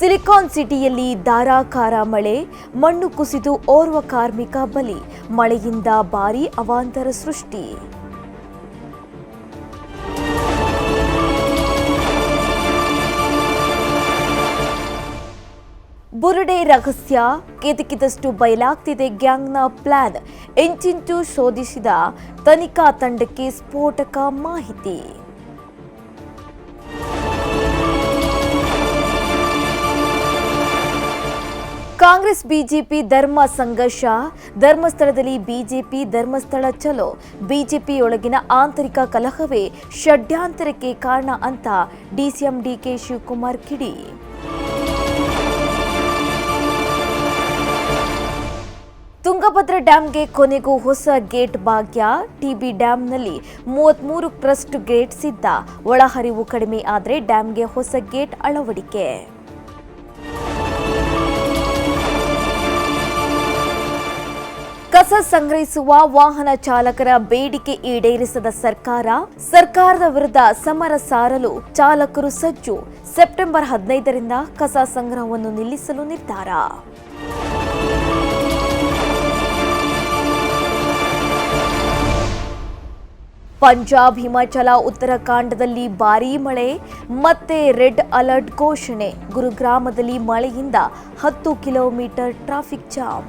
Silicon ಸಿಟಿಯಲ್ಲಿ ಧಾರಾಕಾರ ಮಳೆ, ಮಣ್ಣು ಕುಸಿದು ಓರ್ವ ಕಾರ್ಮಿಕ ಬಲಿ, ಮಳೆಯಿಂದ ಭಾರೀ ಅವಾಂತರ ಸೃಷ್ಟಿ. ಬುರುಡೆ ರಹಸ್ಯ, ಕೆದಕಿದಷ್ಟು ಬಯಲಾಗ್ತಿದೆ ಗ್ಯಾಂಗ್ನ ಪ್ಲಾನ್, ಎಂಚಿಂಚು ಶೋಧಿಸಿದ ತನಿಖಾ ತಂಡಕ್ಕೆ ಸ್ಫೋಟಕ ಮಾಹಿತಿ. ಕಾಂಗ್ರೆಸ್ ಬಿಜೆಪಿ ಧರ್ಮ ಸಂಘರ್ಷ. ಧರ್ಮಸ್ಥಳದಲ್ಲಿ ಬಿಜೆಪಿ ಧರ್ಮಸ್ಥಳ ಚಲೋ. ಬಿಜೆಪಿಯೊಳಗಿನ ಆಂತರಿಕ ಕಲಹವೇ ಷಡ್ಯಾಂತರಕ್ಕೆ ಕಾರಣ ಅಂತ ಡಿಸಿಎಂ ಡಿಕೆ ಶಿವಕುಮಾರ್ ಕಿಡಿ. ತುಂಗಭದ್ರಾ ಡ್ಯಾಂಗೆ ಕೊನೆಗೂ ಹೊಸ ಗೇಟ್ ಭಾಗ್ಯ. ಟಿಬಿ ಡ್ಯಾಂನಲ್ಲಿ ಮೂವತ್ಮೂರು ಕ್ರಸ್ಟ್ ಗೇಟ್ ಸಿದ್ಧ. ಒಳಹರಿವು ಕಡಿಮೆ ಆದರೆ ಡ್ಯಾಂಗೆ ಹೊಸ ಗೇಟ್ ಅಳವಡಿಕೆ. ಕಸ ಸಂಗ್ರಹಿಸುವ ವಾಹನ ಚಾಲಕರ ಬೇಡಿಕೆ ಈಡೇರಿಸದ ಸರ್ಕಾರ, ಸರ್ಕಾರದ ವಿರುದ್ಧ ಸಮರ ಸಾರಲು ಚಾಲಕರು ಸಜ್ಜು. ಸೆಪ್ಟೆಂಬರ್ ಹದಿನೈದರಿಂದ ಕಸ ಸಂಗ್ರಹವನ್ನು ನಿಲ್ಲಿಸಲು ನಿರ್ಧಾರ. ಪಂಜಾಬ್, ಹಿಮಾಚಲ, ಉತ್ತರಾಖಂಡದಲ್ಲಿ ಭಾರೀ ಮಳೆ, ಮತ್ತೆ ರೆಡ್ ಅಲರ್ಟ್ ಘೋಷಣೆ. ಗುರುಗ್ರಾಮದಲ್ಲಿ ಮಳೆಯಿಂದ ಹತ್ತು ಕಿಲೋಮೀಟರ್ ಟ್ರಾಫಿಕ್ ಜಾಮ್.